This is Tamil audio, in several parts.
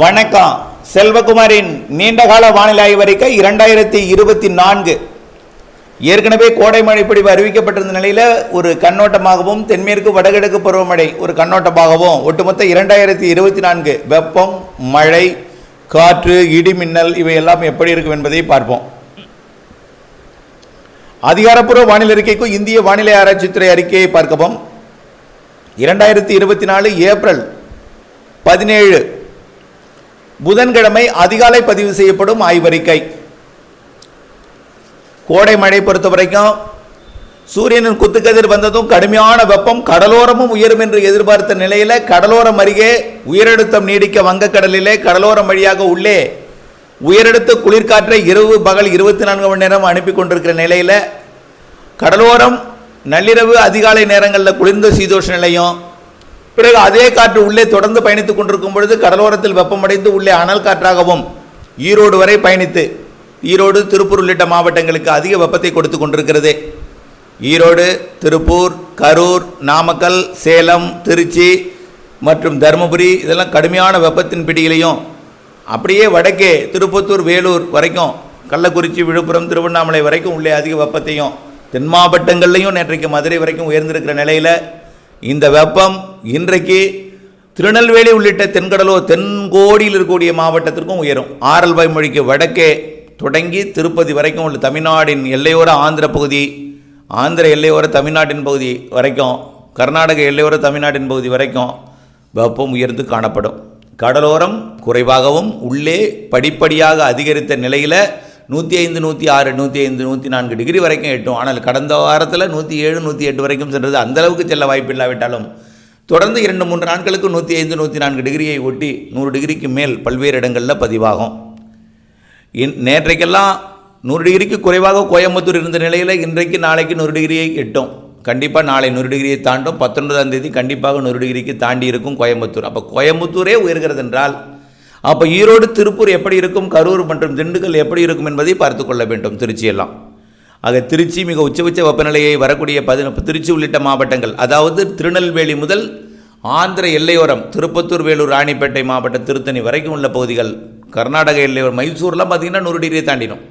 வணக்கம். செல்வகுமாரின் நீண்டகால வானிலை ஆய்வறிக்கை இரண்டாயிரத்தி இருபத்தி நான்கு. ஏற்கனவே கோடை மழை அறிவிக்கப்பட்டிருந்த நிலையில் ஒரு கண்ணோட்டமாகவும் தென்மேற்கு வடகிழக்கு பருவமழை ஒரு கண்ணோட்டமாகவும் ஒட்டுமொத்த இரண்டாயிரத்தி இருபத்தி நான்கு. வெப்பம் மழை காற்று இடிமின்னல் இவை எல்லாம் எப்படி இருக்கும் என்பதை பார்ப்போம். அதிகாரப்பூர்வ வானிலை அறிக்கைக்கும் இந்திய வானிலை ஆராய்ச்சித்துறை அறிக்கையை பார்க்கவும். இரண்டாயிரத்தி இருபத்தி நாலு ஏப்ரல் பதினேழு புதன்கிழமை அதிகாலை பதிவு செய்யப்படும் ஆய்வறிக்கை. கோடை மழை பொறுத்த வரைக்கும் சூரியனின் குத்துக்கதிர் வந்ததும் கடுமையான வெப்பம் கடலோரமும் உயரும் என்று எதிர்பார்த்த நிலையில் கடலோரம் அருகே உயரழுத்தம் நீடிக்க வங்கக்கடலிலே கடலோரம் வழியாக உள்ளே உயரழுத்த குளிர்காற்றை இரவு பகல் இருபத்தி நான்கு மணி நேரம் அனுப்பி கொண்டிருக்கிற நிலையில் கடலோரம் நள்ளிரவு அதிகாலை நேரங்களில் குளிர்ந்த சீதோஷ நிலையும் பிறகு அதே காற்று உள்ளே தொடர்ந்து பயணித்துக் கொண்டிருக்கும் பொழுது கடலோரத்தில் வெப்பமடைந்து உள்ளே அனல் காற்றாகவும் ஈரோடு வரை பயணித்து ஈரோடு திருப்பூர் உள்ளிட்ட மாவட்டங்களுக்கு அதிக வெப்பத்தை கொடுத்து கொண்டிருக்கிறது. ஈரோடு திருப்பூர் கரூர் நாமக்கல் சேலம் திருச்சி மற்றும் தருமபுரி இதெல்லாம் கடுமையான வெப்பத்தின் பிடியிலையும் அப்படியே வடக்கே திருப்பத்தூர் வேலூர் வரைக்கும் கள்ளக்குறிச்சி விழுப்புரம் திருவண்ணாமலை வரைக்கும் உள்ளே அதிக வெப்பத்தையும் தென் மாவட்டங்கள்லையும் நேற்றைக்கு மதுரை வரைக்கும் உயர்ந்திருக்கிற நிலையில் இந்த வெப்பம் இன்றைக்கு திருநெல்வேலி உள்ளிட்ட தென்கடலூர் தென்கோடியில் இருக்கக்கூடிய மாவட்டத்திற்கும் உயரும். ஆரல்வாய் மொழிக்கு வடக்கே தொடங்கி திருப்பதி வரைக்கும் உள்ள தமிழ்நாட்டின் எல்லையோர ஆந்திர பகுதி ஆந்திர எல்லையோர தமிழ்நாட்டின் பகுதி வரைக்கும் கர்நாடக எல்லையோர தமிழ்நாட்டின் பகுதி வரைக்கும் வெப்பம் உயர்ந்து காணப்படும். கடலோரம் குறைவாகவும் உள்ளே படிப்படியாக அதிகரித்த நிலையில் நூற்றி ஐந்து நூற்றி ஆறு நூற்றி ஐந்து நூற்றி நான்கு டிகிரி வரைக்கும் எட்டும். ஆனால் கடந்த வாரத்தில் நூற்றி ஏழு நூற்றி எட்டு வரைக்கும் சென்றது. அந்தளவுக்கு செல்ல வாய்ப்பு இல்லாவிட்டாலும் தொடர்ந்து இரண்டு மூன்று நாட்களுக்கு நூற்றி ஐந்து நூற்றி நான்கு டிகிரியை ஒட்டி நூறு டிகிரிக்கு மேல் பல்வேறு இடங்களில் பதிவாகும். இன் நேற்றைக்கெல்லாம் நூறு டிகிரிக்கு குறைவாக கோயம்புத்தூர் இருந்த நிலையில் இன்றைக்கு நாளைக்கு நூறு டிகிரியை எட்டும். கண்டிப்பாக நாளை நூறு டிகிரியை தாண்டும். பத்தொன்பதாம் தேதி கண்டிப்பாக நூறு டிகிரிக்கு தாண்டி இருக்கும் கோயம்புத்தூர். அப்போ கோயம்புத்தூரே உயர்கிறது என்றால் அப்போ ஈரோடு திருப்பூர் எப்படி இருக்கும் கரூர் மற்றும் திண்டுக்கல் எப்படி இருக்கும் என்பதை பார்த்து கொள்ள வேண்டும் திருச்சியெல்லாம். ஆக திருச்சி மிக உச்சபட்ச வெப்பநிலையை வரக்கூடிய பதின திருச்சி உள்ளிட்ட மாவட்டங்கள் அதாவது திருநெல்வேலி முதல் ஆந்திர எல்லையோரம் திருப்பத்தூர் வேலூர் ராணிப்பேட்டை மாவட்டம் திருத்தணி வரைக்கும் உள்ள பகுதிகள் கர்நாடக எல்லையோரம் மைசூர்லாம் பார்த்தீங்கன்னா நூறு டிகிரியை தாண்டிடும்.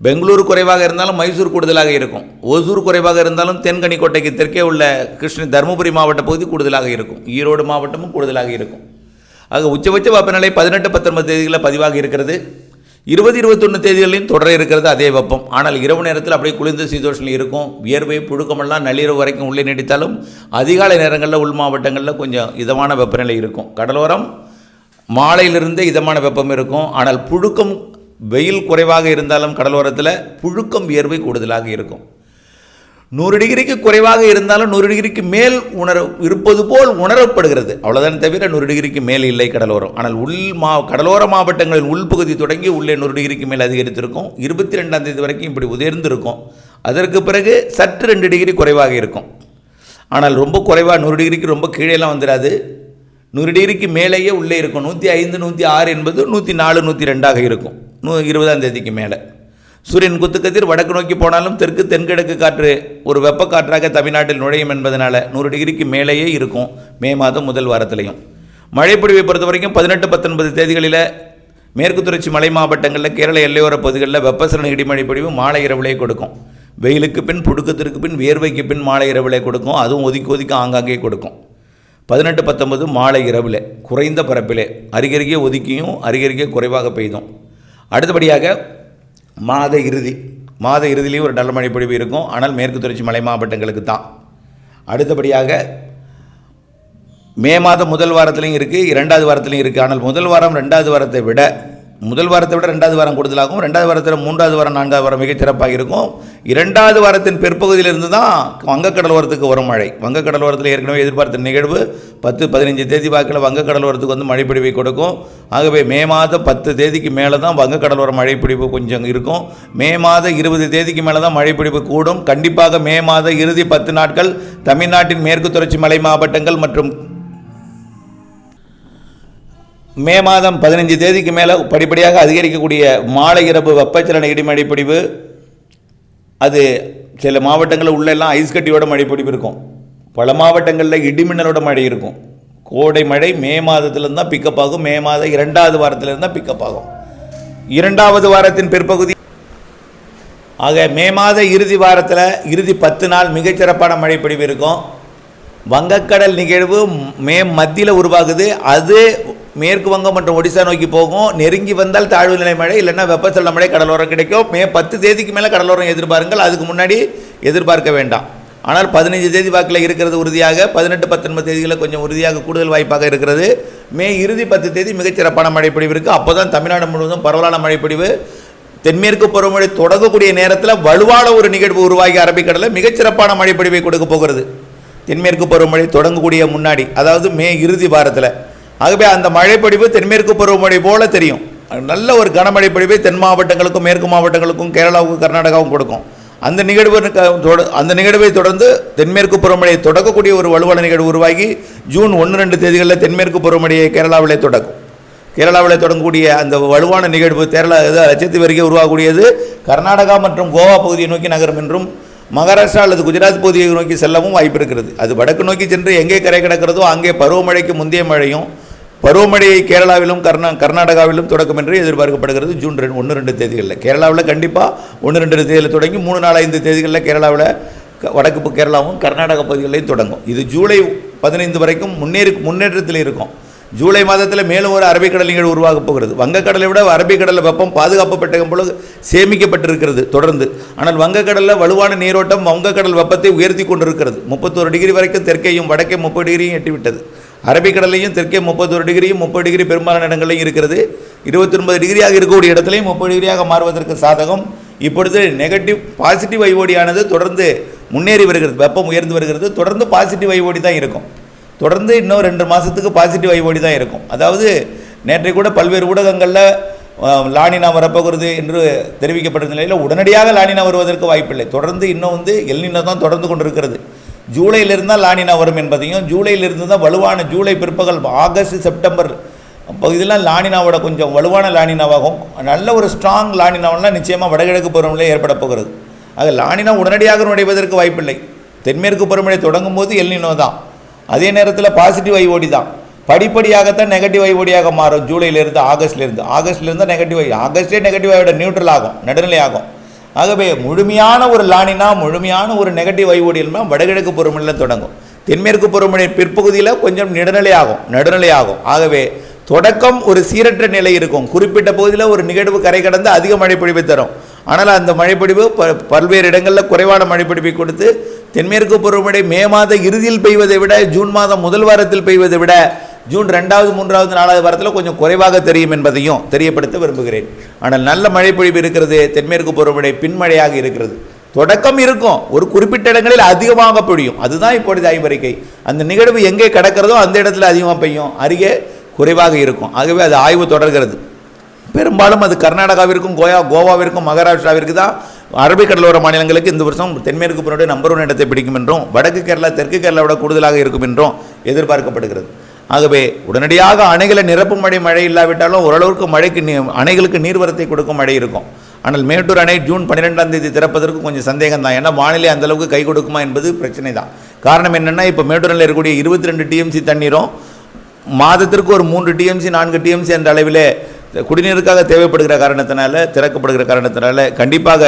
பெங்களூர் குறைவாக இருந்தாலும் மைசூர் கூடுதலாக இருக்கும். ஓசூர் குறைவாக இருந்தாலும் தென்கனிக்கோட்டைக்கு தெற்கே உள்ள கிருஷ்ண தருமபுரி மாவட்ட பகுதி கூடுதலாக இருக்கும். ஈரோடு மாவட்டமும் கூடுதலாக இருக்கும். ஆக உச்சபட்ச வெப்பநிலை பதினெட்டு பத்தொன்பது தேதிகளில் பதிவாக இருக்கிறது. இருபது இருபத்தொன்று தேதிகளிலும் தொடர இருக்கிறது அதே வெப்பம். ஆனால் இரவு நேரத்தில் அப்படியே குளிர்ந்த சீதோஷனில் இருக்கும். வியர்வை புழுக்கமெல்லாம் நள்ளிரவு வரைக்கும் உள்ளே நீடித்தாலும் அதிகாலை நேரங்களில் உள் மாவட்டங்களில் கொஞ்சம் இதமான வெப்பநிலை இருக்கும். கடலோரம் மாலையிலிருந்தே இதமான வெப்பம் இருக்கும். ஆனால் புழுக்கம் வெயில் குறைவாக இருந்தாலும் கடலோரத்தில் புழுக்கம் வியர்வை கூடுதலாக இருக்கும். நூறு டிகிரிக்கு குறைவாக இருந்தாலும் நூறு டிகிரிக்கு மேல் உணர இருப்பது போல் உணரப்படுகிறது. அவ்வளோதான் தவிர நூறு டிகிரிக்கு மேல் இல்லை கடலோரம். ஆனால் உள் மா கடலோர மாவட்டங்களின் உள்பகுதி தொடங்கி உள்ளே நூறு டிகிரிக்கு மேல் அதிகரித்திருக்கும். இருபத்தி ரெண்டாம் தேதி வரைக்கும் இப்படி உயர்ந்திருக்கும் அதற்கு பிறகு சற்று ரெண்டு டிகிரி குறைவாக இருக்கும். ஆனால் ரொம்ப குறைவாக நூறு டிகிரிக்கு ரொம்ப கீழேலாம் வந்துடாது நூறு டிகிரிக்கு மேலேயே உள்ளே இருக்கும். நூற்றி ஐந்து நூற்றி ஆறு என்பது நூற்றி நாலு நூற்றி ரெண்டாக இருக்கும். நூ இருபதாம் தேதிக்கு மேலே. சூரியன் குத்துக்கதிர் வடக்கு நோக்கி போனாலும் தெற்கு தென்கிழக்கு காற்று ஒரு வெப்ப காற்றாக தமிழ்நாட்டில் நுழையும் என்பதனால் நூறு டிகிரிக்கு மேலேயே இருக்கும். மே மாதம் முதல் வாரத்திலையும். மழைப்பொழிவை பொறுத்த வரைக்கும் பதினெட்டு பத்தொன்பது தேதிகளில் மேற்கு தொடர்ச்சி மலை மாவட்டங்களில் கேரள எல்லையோர பகுதிகளில் வெப்பசலன இடிமழை பொழிவு மாலை இரவிலே கொடுக்கும். வெயிலுக்கு பின் புடுக்கத்திற்கு பின் வேர்வைக்கு பின் மாலை இரவிலே கொடுக்கும். அதுவும் ஒதுக்கி ஒதுக்கி ஆங்காங்கே கொடுக்கும். பதினெட்டு பத்தொன்பது மாலை இரவில் குறைந்த பரப்பிலே அருகருகே ஒதுக்கியும் அருகருகே குறைவாக பெய்தும். அடுத்தபடியாக மாத இறுதி மாத இறுதியிலையும் ஒரு நல்ல மழை பொழிவு இருக்கும். ஆனால் மேற்கு தொடர்ச்சி மலை மாவட்டங்களுக்கு தான். அடுத்தபடியாக மே மாதம் முதல் வாரத்துலையும் இருக்குது இரண்டாவது வாரத்துலையும் இருக்குது ஆனால் முதல் வாரம் ரெண்டாவது வாரத்தை விட முதல் வாரத்தை விட ரெண்டாவது வாரம் கூடுதலாகும். ரெண்டாவது வாரத்தில் மூன்றாவது வாரம் நான்காவது வாரம் மிகச் சிறப்பாக இருக்கும். இரண்டாவது வாரத்தின் பிற்பகுதியிலிருந்து தான் வங்கக்கடலோரத்துக்கு வரும் மழை. வங்கக்கடலோரத்தில் ஏற்கனவே எதிர்பார்த்த நிகழ்வு பத்து பதினஞ்சு தேதி வாக்கில் வங்கக்கடலோரத்துக்கு வந்து மழைப்பிடிவை கொடுக்கும். ஆகவே மே மாதம் பத்து தேதிக்கு மேலே தான் வங்கக்கடலோர மழைப்பிடிப்பு கொஞ்சம் இருக்கும். மே மாதம் இருபது தேதிக்கு மேலே தான் மழைப்பிடிப்பு கூடும். கண்டிப்பாக மே மாத இறுதி பத்து நாட்கள் தமிழ்நாட்டின் மேற்கு தொடர்ச்சி மலை மாவட்டங்கள் மற்றும் மே மாதம் பதினஞ்சு தேதிக்கு மேலே படிப்படியாக அதிகரிக்கக்கூடிய மாலை இரவு வெப்பச்சலன இடிமழை பிடிவு அது சில மாவட்டங்களில் உள்ளெல்லாம் ஐஸ் கட்டியோட மழை பிடிப்பு இருக்கும். பல மாவட்டங்களில் இடிமின்னலோட மழை இருக்கும். கோடை மழை மே மாதத்துலேருந்து தான் பிக்கப் ஆகும். மே மாதம் இரண்டாவது வாரத்திலேருந்து தான் பிக்கப் ஆகும். இரண்டாவது வாரத்தின் பிற்பகுதி ஆக மே மாத இறுதி வாரத்தில் இறுதி பத்து நாள் மிகச்சிறப்பான மழை பிடிவு இருக்கும். வங்கக்கடல் நிகழ்வு மே மத்தியில் உருவாகுது. அது மேற்கு வங்கம் மற்றும் ஒடிசா நோக்கி போகும். நெருங்கி வந்தால் தாழ்வு நிலை மழை இல்லைன்னா வெப்பசலன மழை கடலோரம் கிடைக்கும். மே பத்து தேதிக்கு மேலே கடலோரம் எதிர்பாருங்கள். அதுக்கு முன்னாடி எதிர்பார்க்க வேண்டாம். ஆனால் பதினஞ்சு தேதி வாக்கில் இருக்கிறது உறுதியாக. பதினெட்டு பத்தொன்பது தேதிகளில் கொஞ்சம் உறுதியாக கூடுதல் வாய்ப்பாக இருக்கிறது. மே இறுதி பத்து தேதி மிகச்சிறப்பான மழைப்பொழிவு இருக்குது அப்போ தான் தமிழ்நாடு முழுவதும் பரவலான மழைப்பொழிவு. தென்மேற்கு பருவமழை தொடங்கக்கூடிய நேரத்தில் வலுவான ஒரு நிகழ்வு உருவாகி அரபிக்கடலில் மிகச்சிறப்பான மழைப்பொழிவை கொடுக்க போகிறது. தென்மேற்கு பருவமழை தொடங்கக்கூடிய முன்னாடி அதாவது மே இறுதி வாரத்தில். ஆகவே அந்த மழைப்பொழிவு தென்மேற்கு பருவமழை போல தெரியும். நல்ல ஒரு கனமழை பொழிவை தென் மாவட்டங்களுக்கும் மேற்கு மாவட்டங்களுக்கும் கேரளாவுக்கும் கர்நாடகாவும் கொடுக்கும். அந்த நிகழ்வு தொட- அந்த நிகழ்வை தொடர்ந்து தென்மேற்கு பருவமழையை தொடக்கக்கூடிய ஒரு வலுவான நிகழ்வு உருவாகி ஜூன் ஒன்று ரெண்டு தேதிகளில் தென்மேற்கு பருவமழையை கேரளாவிலே தொடக்கும். கேரளாவில் தொடங்கக்கூடிய அந்த வலுவான நிகழ்வு கேரளா இது லட்சத்தீவு அருகே உருவாகக்கூடியது. கர்நாடகா மற்றும் கோவா பகுதியை நோக்கி நகரும் என்றும் மகாராஷ்டிரா அல்லது குஜராத் பகுதியை நோக்கி செல்லவும் வாய்ப்பு இருக்கிறது அது வடக்கு நோக்கி சென்று எங்கே கரை கிடக்கிறதோ அங்கே பருவமழைக்கு முந்தைய மழையும் பருவமழையை கேரளாவிலும் கர்நா கர்நாடகாவிலும் தொடக்கம் என்று எதிர்பார்க்கப்படுகிறது. ஜூன் ரெண்டு ஒன்று ரெண்டு தேதிகளில். கேரளாவில் கண்டிப்பாக ஒன்று ரெண்டு தேதியில் தொடங்கி மூணு நாலு ஐந்து தேதிகளில் கேரளாவில் வடக்கு கேரளாவும் கர்நாடக பகுதிகளையும் தொடங்கும். இது ஜூலை பதினைந்து வரைக்கும் முன்னேறி முன்னேற்றத்தில் இருக்கும். ஜூலை மாதத்தில் மேலும் ஒரு அரபிக்கடல் நிகழ்வு உருவாகப் போகிறது. வங்கக்கடலை விட அரபிக்கடலில் வெப்பம் பாதுகாக்கப்பட்ட பொழுது சேமிக்கப்பட்டிருக்கிறது தொடர்ந்து. ஆனால் வங்கக்கடலில் வலுவான நீரோட்டம் வங்கக்கடல் வெப்பத்தை உயர்த்தி கொண்டிருக்கிறது. முப்பத்தோரு டிகிரி வரைக்கும் தெற்கையும் வடக்கே முப்பது டிகிரியும் எட்டிவிட்டது. அரபிக்கடலையும் தெற்கே முப்பத்தொரு டிகிரியும் முப்பது டிகிரி பெரும்பாலான இடங்களையும் இருக்கிறது. இருபத்தி ஒன்பது டிகிரியாக இருக்கக்கூடிய இடத்துலையும் முப்பது டிகிரியாக மாறுவதற்கு சாதகம். இப்பொழுது நெகட்டிவ் பாசிட்டிவ் வைவோடியானது தொடர்ந்து முன்னேறி வருகிறது வெப்பம் உயர்ந்து வருகிறது. தொடர்ந்து பாசிட்டிவ் வைவோடி தான் இருக்கும். தொடர்ந்து இன்னும் ரெண்டு மாதத்துக்கு பாசிட்டிவ் வைவோடி தான் இருக்கும். அதாவது நேற்றை கூட பல்வேறு ஊடகங்களில் லானினா வரப்போகிறது என்று தெரிவிக்கப்பட்ட நிலையில் உடனடியாக லானினா வருவதற்கு வாய்ப்பில்லை. தொடர்ந்து இன்னும் வந்து எல்னினோ தான் தொடர்ந்து கொண்டிருக்கிறது. ஜூலையிலிருந்து தான் லானினா வரும் என்பதையும் ஜூலையிலிருந்து தான் வலுவான ஜூலை பிற்பகல் ஆகஸ்ட் செப்டம்பர் பகுதியெல்லாம் லானினாவோட கொஞ்சம் வலுவான லானினாவாகும். நல்ல ஒரு ஸ்ட்ராங் லானினாவெல்லாம் நிச்சயமாக வடகிழக்கு பருவமழை ஏற்பட போகிறது. ஆக லானினா உடனடியாக நுழைவதற்கு வாய்ப்பில்லை. தென்மேற்கு பருவமழை தொடங்கும் போது எல்னினோ தான். அதே நேரத்தில் பாசிட்டிவ் ஐஓடி தான். படிப்படியாகத்தான் நெகட்டிவ் ஐஓடியாக மாறும் ஜூலையிலேருந்து ஆகஸ்ட்லேருந்து. ஆகஸ்ட்லேருந்து நெகட்டிவ் ஐ ஆகஸ்டே நெகட்டிவ் ஐவோட நியூட்ரல் ஆகும் நடுநிலை ஆகும். ஆகவே முழுமையான ஒரு லானினா முழுமையான ஒரு நெகட்டிவ் ஐஓடியல்னா வடகிழக்கு பருவமழையில் தொடங்கும். தென்மேற்கு பருவமழை பிற்பகுதியில் கொஞ்சம் நடுநிலை ஆகும் நடுநிலை ஆகும் ஆகவே தொடக்கம் ஒரு சீரற்ற நிலை இருக்கும். குறிப்பிட்ட பகுதியில் ஒரு நிகழ்வு கரை கடந்து அதிக மழைப்பொழிவை தரும். ஆனால் அந்த மழைப்பொழிவு ப பல்வேறு இடங்களில் குறைவான மழைப்பொழிவை கொடுத்து தென்மேற்கு பருவமழை மே மாத இறுதியில் பெய்வதை விட ஜூன் மாதம் முதல் வாரத்தில் பெய்வதை விட ஜூன் ரெண்டாவது மூன்றாவது நாலாவது வாரத்தில் கொஞ்சம் குறைவாக தெரியும் என்பதையும் தெரியப்படுத்த விரும்புகிறேன். ஆனால் நல்ல மழைப்பொழிவு இருக்கிறது தென்மேற்கு பருவமழை பின்மழையாக இருக்கிறது. தொடக்கம் இருக்கும். ஒரு குறிப்பிட்ட இடங்களில் அதிகமாக பொழியும். அதுதான் இப்பொழுது ஆய்வறிக்கை. அந்த நிகழ்வு எங்கே கிடக்கிறதோ அந்த இடத்துல அதிகமாக பெய்யும். அருகே குறைவாக இருக்கும். ஆகவே அது ஆய்வு தொடர்கிறது. பெரும்பாலும் அது கர்நாடகாவிற்கும் கோயா கோவாவிற்கும் மகாராஷ்டிராவிற்கு தான். அரபிக்கடலோர மாநிலங்களுக்கு இந்த வருஷம் தென்மேற்கு பருவமழை நம்பர் ஒன் இடத்தை பிடிக்கும் என்றும் வடக்கு கேரளா தெற்கு கேரளாவோட கூடுதலாக இருக்கும் என்றும் எதிர்பார்க்கப்படுகிறது. ஆகவே உடனடியாக அணைகளை நிரப்பும் மழை மழை இல்லாவிட்டாலும் ஓரளவுக்கு மழைக்கு நீ அணைகளுக்கு நீர்வரத்தை கொடுக்கும் மழை இருக்கும். ஆனால் மேட்டூர் அணை ஜூன் பன்னிரெண்டாம் தேதி திறப்பதற்கு கொஞ்சம் சந்தேகம் தான் ஏன்னா வானிலை அந்த அளவுக்கு கை கொடுக்குமா என்பது பிரச்சனை தான் காரணம் என்னென்னா இப்போ மேட்டூர் அணையில் இருக்கக்கூடிய இருபத்தி ரெண்டு டிஎம்சி தண்ணீரும் மாதத்திற்கு ஒரு மூன்று டிஎம்சி நான்கு டிஎம்சி என்ற அளவிலே குடிநீருக்காக தேவைப்படுகிற காரணத்தினால திறக்கப்படுகிற காரணத்தினால கண்டிப்பாக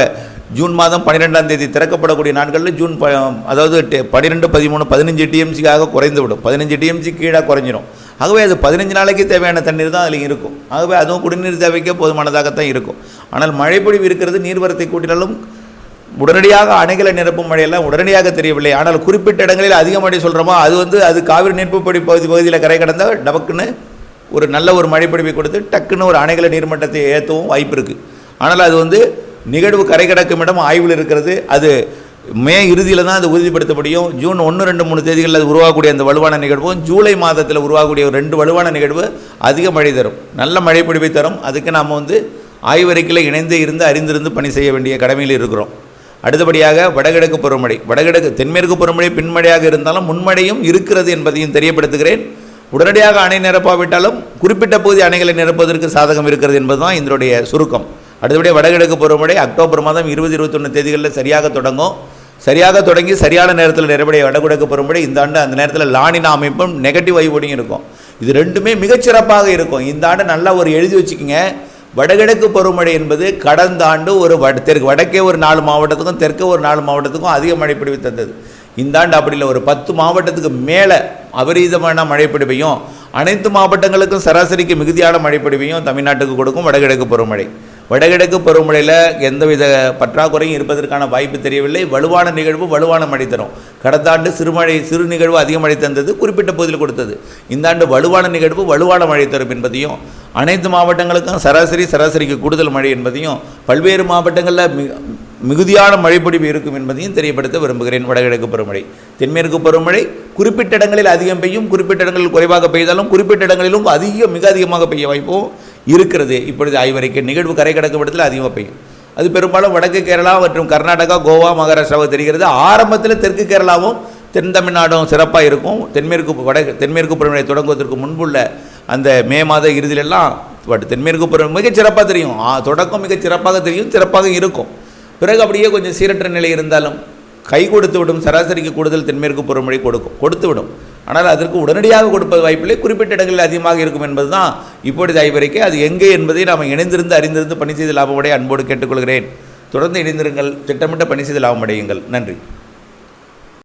ஜூன் மாதம் பன்னிரெண்டாம் தேதி திறக்கப்படக்கூடிய நாட்களில் ஜூன் ப அதாவது டெ- பன்னிரெண்டு பதிமூணு பதினஞ்சு டிஎம்சிக்காக குறைந்து விடும் பதினஞ்சு டிஎம்சி கீழே குறைஞ்சிரும். ஆகவே அது பதினஞ்சு நாளைக்கு தேவையான தண்ணீர் தான் அதில் இருக்கும். ஆகவே அதுவும் குடிநீர் தேவைக்கே போதுமானதாகத்தான் இருக்கும். ஆனால் மழைப்பொழிவு இருக்கிறது நீர்வரத்தை கூட்டினாலும் உடனடியாக அணைகளை நிரப்பும் மழையெல்லாம் உடனடியாக தெரியவில்லை. ஆனால் குறிப்பிட்ட இடங்களில் அதிக மழை சொல்கிறோமோ அது வந்து அது காவிரி நீர்ப்புப்படி பகுதி பகுதியில் கரை கடந்தால் டபக்குன்னு ஒரு நல்ல ஒரு மழைப்பொழிவை கொடுத்து டக்குன்னு ஒரு அணைகளை நீர்மட்டத்தை ஏற்றவும் வாய்ப்பு இருக்குது ஆனால் அது வந்து நிகழ்வு கரை கடக்கும் இடம் ஆய்வில் இருக்கிறது. அது மே இறுதியில் தான் அது உறுதிப்படுத்த முடியும் ஜூன் ஒன்று ரெண்டு மூணு தேதிகளில் அது உருவாகக்கூடிய அந்த வலுவான நிகழ்வும் ஜூலை மாதத்தில் உருவாகக்கூடிய ஒரு ரெண்டு வலுவான நிகழ்வு அதிக மழை தரும். நல்ல மழைப்பொழிவை தரும். அதுக்கு நாம் வந்து ஆய்வறிக்கையில் இணைந்து இருந்து அறிந்திருந்து பணி செய்ய வேண்டிய கடமையில் இருக்கிறோம். அடுத்தபடியாக வடகிழக்கு பருவமழை. வடகிழக்கு தென்மேற்கு பருவமழை பின்மழையாக இருந்தாலும் முன்மழையும் இருக்கிறது என்பதையும் தெரியப்படுத்துகிறேன். உடனடியாக அணை நிரப்பாவிட்டாலும் குறிப்பிட்ட பகுதி அணைகளை நிரப்புவதற்கு சாதகம் இருக்கிறது என்பதுதான் இதனுடைய சுருக்கம். அடுத்தபடியாக வடகிழக்கு பருவமழை அக்டோபர் மாதம் இருபது இருபத்தொன்று தேதிகளில் சரியாக தொடங்கும். சரியாக தொடங்கி சரியான நேரத்தில் நிறைவடைய வடகிழக்கு பருவமழை. இந்த ஆண்டு அந்த நேரத்தில் லானினா அமைப்பும் நெகட்டிவ் வைபோடியும் இருக்கும். இது ரெண்டுமே மிகச்சிறப்பாக இருக்கும். இந்த ஆண்டு நல்லா ஒரு எழுதி வச்சுக்கோங்க. வடகிழக்கு பருவமழை என்பது கடந்த ஆண்டு ஒரு வட தெற்கு வடக்கே ஒரு நாலு மாவட்டத்துக்கும் தெற்கே ஒரு நாலு மாவட்டத்துக்கும் அதிக மழை தந்தது. இந்த ஆண்டு அப்படி இல்லை. ஒரு பத்து மாவட்டத்துக்கு மேலே அபரீதமான மழைப்பிடிவையும் அனைத்து மாவட்டங்களுக்கும் சராசரிக்கு மிகுதியான மழை தமிழ்நாட்டுக்கு கொடுக்கும் வடகிழக்கு பருவமழை. வடகிழக்கு பருவமழையில் எந்தவித பற்றாக்குறையும் இருப்பதற்கான வாய்ப்பு தெரியவில்லை. வலுவான நிகழ்வு வலுவான மழை தரும். கடந்த ஆண்டு சிறுமழை சிறு நிகழ்வு அதிக மழை தந்தது குறிப்பிட்ட பகுதியில் கொடுத்தது. இந்த ஆண்டு வலுவான நிகழ்வு வலுவான மழை தரும் என்பதையும் அனைத்து மாவட்டங்களுக்கும் சராசரி சராசரிக்கு கூடுதல் மழை என்பதையும் பல்வேறு மாவட்டங்களில் மிகுதியான மழைப்பொழிவு இருக்கும் என்பதையும் தெரியப்படுத்த விரும்புகிறேன். வடகிழக்கு பருவமழை. தென்மேற்கு பருவமழை குறிப்பிட்ட இடங்களில் அதிகம் பெய்யும் குறிப்பிட்ட இடங்களில் குறைவாக பெய்தாலும் குறிப்பிட்ட இடங்களிலும் அதிக மிக அதிகமாக பெய்ய வாய்ப்பும் இருக்கிறது. இப்பொழுது ஐவரைக்கு நிகழ்வு கரை கடக்கும் இடத்தில் அதிகமாக பெய்யும் அது பெரும்பாலும் வடக்கு கேரளா மற்றும் கர்நாடகா கோவா மகாராஷ்டிராவை தெரிகிறது. ஆரம்பத்தில் தெற்கு கேரளாவும் தென் தமிழ்நாடும் சிறப்பாக இருக்கும். தென்மேற்கு வட தென்மேற்கு பருவமழை தொடங்குவதற்கு முன்புள்ள அந்த மே மாத இறுதியிலெல்லாம் பட் தென்மேற்கு பருவம் மிகச் சிறப்பாக தெரியும். தொடக்கம் மிகச் சிறப்பாக தெரியும் சிறப்பாக இருக்கும். பிறகு அப்படியே கொஞ்சம் சீரற்ற நிலை இருந்தாலும் கை கொடுத்து விடும் சராசரிக்கு கூடுதல் தென்மேற்கு பருவமழை கொடுக்கும் கொடுத்து விடும். ஆனால் அதற்கு உடனடியாக கொடுப்பது வாய்ப்பில்லை. குறிப்பிட்ட இடங்களில் அதிகமாக இருக்கும் என்பது தான் இப்பொழுது ஐவரைக்கு. அது எங்கே என்பதை நாம் இணைந்திருந்து அறிந்திருந்து பணி செய்து லாபமடைய அன்போடு கேட்டுக்கொள்கிறேன். தொடர்ந்து இணைந்திருங்கள். திட்டமிட்ட பணி செய்து லாபமடையுங்கள். நன்றி.